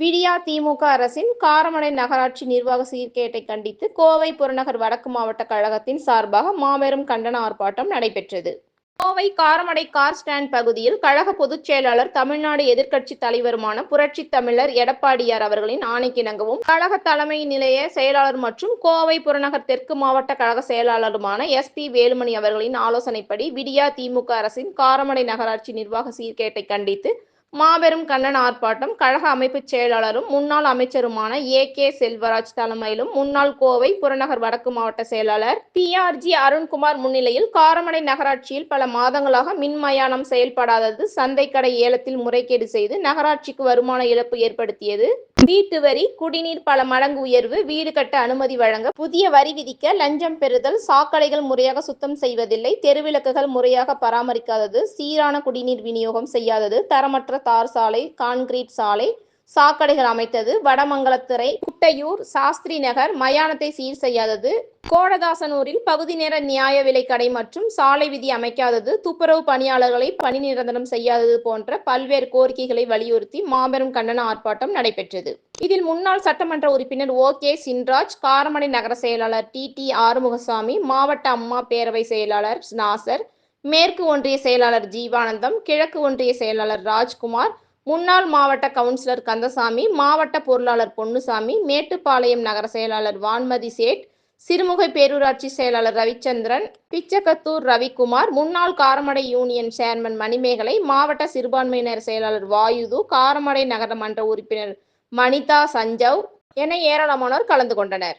விடியா திமுக அரசின் காரமடை நகராட்சி நிர்வாக சீர்கேட்டை கண்டித்து கோவை புறநகர் வடக்கு மாவட்ட கழகத்தின் சார்பாக மாபெரும் கண்டன ஆர்ப்பாட்டம் நடைபெற்றது. கோவை காரமடை கார் ஸ்டாண்ட் பகுதியில் கழக பொதுச் செயலாளர் தமிழ்நாடு எதிர்க்கட்சி தலைவருமான புரட்சி தமிழர் எடப்பாடியார் அவர்களின் ஆணைக்கிணங்கவும் கழக தலைமை நிலைய செயலாளர் மற்றும் கோவை புறநகர் தெற்கு மாவட்ட கழக செயலாளருமான எஸ் பி வேலுமணி அவர்களின் ஆலோசனைப்படி விடியா திமுக அரசின் காரமடை நகராட்சி நிர்வாக சீர்கேட்டை கண்டித்து மாபெரும் கண்டன ஆர்ப்பாட்டம் கழக அமைப்புச் செயலாளரும் முன்னாள் அமைச்சருமான ஏ. கே. செல்வராஜ் தலைமையிலும் முன்னாள் கோவை புறநகர் வடக்கு மாவட்ட செயலாளர் பி. ஆர். ஜி. அருண்குமார் முன்னிலையில் காரமடை நகராட்சியில் பல மாதங்களாக மின்மயானம் செயல்படாதது சந்தை கடை ஏலத்தில் முறைகேடு செய்து நகராட்சிக்கு வருமான இழப்பு ஏற்படுத்தியது. வீட்டு வரி குடிநீர் பல மடங்கு உயர்வு வீடு கட்ட அனுமதி வழங்க புதிய வரி விதிக்க லஞ்சம் பெறுதல் சாக்கடைகள் முறையாக சுத்தம் செய்வதில்லை தெருவிளக்குகள் முறையாக பராமரிக்காதது சீரான குடிநீர் விநியோகம் செய்யாதது தரமற்ற தார் சாலை கான்கிரீட் சாலை சாக்கடைகள் அமைத்தது. வடமங்கலத்துறை குட்டையூர் சாஸ்திரி நகர் மயானத்தை சீர் செய்யாதது. கோடதாசனூரில் பகுதி நேர நியாய விலை கடை மற்றும் சாலை விதி அமைக்காதது. துப்புரவு பணியாளர்களை பணி நிரந்தரம் செய்யாதது போன்ற பல்வேறு கோரிக்கைகளை வலியுறுத்தி மாபெரும் கண்டன ஆர்ப்பாட்டம் நடைபெற்றது. இதில் முன்னாள் சட்டமன்ற உறுப்பினர் ஓ. கே. சின்ராஜ் காரமடை நகர செயலாளர் டி. டி. ஆறுமுகசாமி மாவட்ட அம்மா பேரவை செயலாளர் நாசர் மேற்கு ஒன்றிய செயலாளர் ஜீவானந்தம் கிழக்கு ஒன்றிய செயலாளர் ராஜ்குமார் முன்னாள் மாவட்ட கவுன்சிலர் கந்தசாமி மாவட்ட பொருளாளர் பொன்னுசாமி மேட்டுப்பாளையம் நகர செயலாளர் வான்மதி சேட் சிறுமுகை பேரூராட்சி செயலாளர் ரவிச்சந்திரன் பிச்சகத்தூர் ரவிக்குமார் முன்னாள் காரமடை யூனியன் சேர்மன் மணிமேகலை மாவட்ட சிறுபான்மையினர் செயலாளர் வாயுது காரமடை நகரமன்ற உறுப்பினர் மணிதா சஞ்சவ் என ஏராளமானோர் கலந்து கொண்டனர்.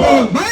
Oh, Amen.